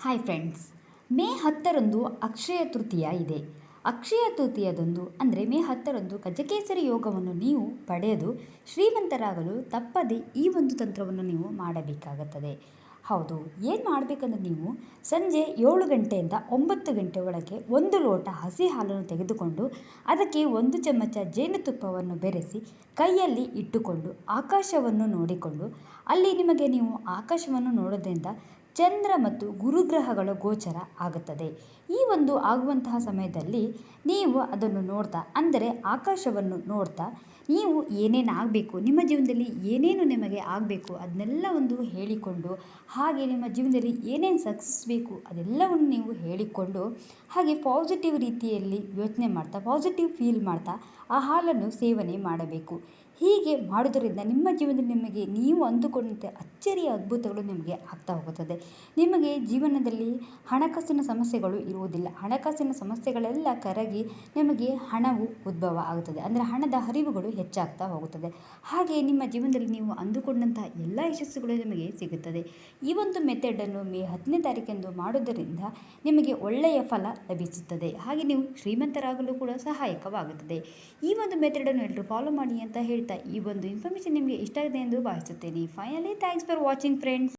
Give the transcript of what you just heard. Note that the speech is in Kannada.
ಹಾಯ್ ಫ್ರೆಂಡ್ಸ್ ಮೇ ಹತ್ತರಂದು ಅಕ್ಷಯ ತೃತೀಯ ಇದೆ. ಅಕ್ಷಯ ತೃತೀಯದಂದು ಅಂದರೆ ಮೇ ಹತ್ತರಂದು ಗಜಕೇಸರಿ ಯೋಗವನ್ನು ನೀವು ಪಡೆದು ಶ್ರೀಮಂತರಾಗಲು ತಪ್ಪದೆ ಈ ಒಂದು ತಂತ್ರವನ್ನು ನೀವು ಮಾಡಬೇಕಾಗುತ್ತದೆ. ಹೌದು, ಏನು ಮಾಡಬೇಕಂದ್ರೆ ನೀವು ಸಂಜೆ ಏಳು ಗಂಟೆಯಿಂದ ಒಂಬತ್ತು ಗಂಟೆ ಒಳಗೆ ಒಂದು ಲೋಟ ಹಸಿ ಹಾಲನ್ನು ತೆಗೆದುಕೊಂಡು ಅದಕ್ಕೆ ಒಂದು ಚಮಚ ಜೇನುತುಪ್ಪವನ್ನು ಬೆರೆಸಿ ಕೈಯಲ್ಲಿ ಇಟ್ಟುಕೊಂಡು ಆಕಾಶವನ್ನು ನೋಡಿಕೊಂಡು ಅಲ್ಲಿ ನಿಮಗೆ ನೀವು ಆಕಾಶವನ್ನು ನೋಡೋದ್ರಿಂದ ಚಂದ್ರ ಮತ್ತು ಗುರುಗ್ರಹಗಳ ಗೋಚರ ಆಗುತ್ತದೆ. ಈ ಒಂದು ಆಗುವಂತಹ ಸಮಯದಲ್ಲಿ ನೀವು ಅದನ್ನು ನೋಡ್ತಾ, ಅಂದರೆ ಆಕಾಶವನ್ನು ನೋಡ್ತಾ, ನೀವು ಏನೇನು ಆಗಬೇಕು, ನಿಮ್ಮ ಜೀವನದಲ್ಲಿ ಏನೇನು ನಿಮಗೆ ಆಗಬೇಕು ಅದನ್ನೆಲ್ಲ ಒಂದು ಹೇಳಿಕೊಂಡು, ಹಾಗೆ ನಿಮ್ಮ ಜೀವನದಲ್ಲಿ ಏನೇನು ಸಕ್ಸಸ್ ಬೇಕು ಅದೆಲ್ಲವನ್ನು ನೀವು ಹೇಳಿಕೊಂಡು, ಹಾಗೆ ಪಾಸಿಟಿವ್ ರೀತಿಯಲ್ಲಿ ಯೋಚನೆ ಮಾಡ್ತಾ ಪಾಸಿಟಿವ್ ಫೀಲ್ ಮಾಡ್ತಾ, ಆ ಹಾಲನ್ನು ಸೇವನೆ ಮಾಡಬೇಕು. ಹೀಗೆ ಮಾಡೋದರಿಂದ ನಿಮ್ಮ ಜೀವನದಲ್ಲಿ ನಿಮಗೆ, ನೀವು ಅಂದುಕೊಂಡಂತೆ ಅಚ್ಚರಿಯ ಅದ್ಭುತಗಳು ನಿಮಗೆ ಆಗ್ತಾ ಹೋಗುತ್ತದೆ. ನಿಮಗೆ ಜೀವನದಲ್ಲಿ ಹಣಕಾಸಿನ ಸಮಸ್ಯೆಗಳು ಇರುವುದಿಲ್ಲ. ಹಣಕಾಸಿನ ಸಮಸ್ಯೆಗಳೆಲ್ಲ ಕರಗಿ ನಿಮಗೆ ಹಣವು ಉದ್ಭವ ಆಗುತ್ತದೆ. ಅಂದರೆ ಹಣದ ಹರಿವುಗಳು ಹೆಚ್ಚಾಗ್ತಾ ಹೋಗುತ್ತದೆ. ಹಾಗೆ ನಿಮ್ಮ ಜೀವನದಲ್ಲಿ ನೀವು ಅಂದುಕೊಂಡಂತಹ ಎಲ್ಲ ಯಶಸ್ಸುಗಳು ನಿಮಗೆ ಸಿಗುತ್ತದೆ. ಈ ಒಂದು ಮೆಥಡನ್ನು ಮೇ ಹತ್ತನೇ ತಾರೀಕೆಂದು ಮಾಡುವುದರಿಂದ ನಿಮಗೆ ಒಳ್ಳೆಯ ಫಲ ಲಭಿಸುತ್ತದೆ. ಹಾಗೆ ನೀವು ಶ್ರೀಮಂತರಾಗಲು ಕೂಡ ಸಹಾಯಕವಾಗುತ್ತದೆ. ಈ ಒಂದು ಮೆಥಡನ್ನು ಎಲ್ಲರೂ ಫಾಲೋ ಮಾಡಿ ಅಂತ ಹೇಳ್ತಾ ಈ ಒಂದು ಇನ್ಫಾರ್ಮೇಷನ್ ನಿಮಗೆ ಇಷ್ಟ ಆಗಿದೆ ಎಂದು ಭಾವಿಸುತ್ತೇನೆ. Finally thanks for watching friends